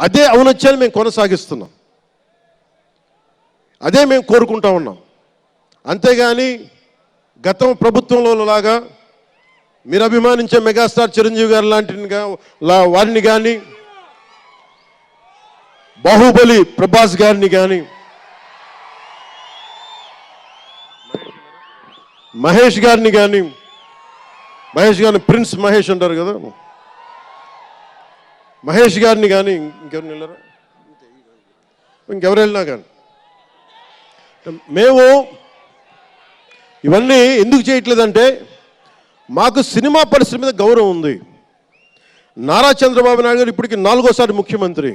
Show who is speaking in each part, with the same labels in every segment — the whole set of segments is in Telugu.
Speaker 1: అదే ఔనత్యాన్ని మేము కొనసాగిస్తున్నాం. అదే మేము కోరుకుంటా ఉన్నాం. అంతేగాని గతం ప్రభుత్వంలో లాగా మీరు అభిమానించే మెగాస్టార్ చిరంజీవి గారు లాంటి లా- వారిని కానీ బాహుబలి ప్రభాస్ గారిని కానీ మహేష్ గారిని కానీ మహేష్ గారిని ప్రిన్స్ మహేష్ అంటారు కదా. మహేష్ గారిని కానీ ఇంకెవరు వెళ్ళరు? ఇంకెవరు వెళ్ళినా కానీ మేము ఇవన్నీ ఎందుకు చేయట్లేదంటే మాకు సినిమా పరిశ్రమ మీద గౌరవం ఉంది. నారా చంద్రబాబు నాయుడు గారు ఇప్పటికి నాలుగోసారి ముఖ్యమంత్రి.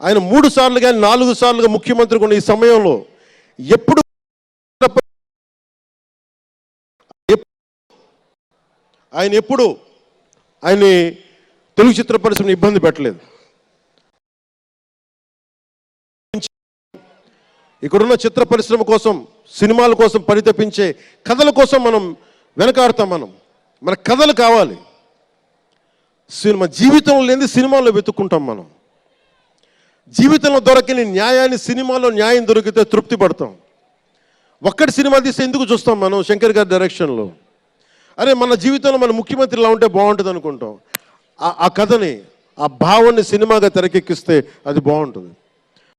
Speaker 1: ఆయన మూడు సార్లు కానీ నాలుగు సార్లుగా ముఖ్యమంత్రి ఉన్న ఈ సమయంలో ఎప్పుడు ఆయన ఎప్పుడు ఆయన్ని తెలుగు చిత్ర పరిశ్రమను ఇబ్బంది పెట్టలేదు. ఇక్కడున్న చిత్ర పరిశ్రమ కోసం సినిమాల కోసం పరితపించే కథల కోసం మనం వెనకాడతాం మనం. మన కథలు కావాలి. సినిమా జీవితంలో లేని సినిమాల్లో వెతుక్కుంటాం మనం. జీవితంలో దొరకని న్యాయాన్ని సినిమాలో న్యాయం దొరికితే తృప్తి పడతాం. ఒక్కటి సినిమా తీస్తే ఎందుకు చూస్తాం మనం? శంకర్ గారి డైరెక్షన్లో అరే మన జీవితంలో మన ముఖ్యమంత్రి ఇలా ఉంటే బాగుంటుంది అనుకుంటాం ఆ కథని ఆ భావాన్ని సినిమాగా తెరకెక్కిస్తే అది బాగుంటుంది.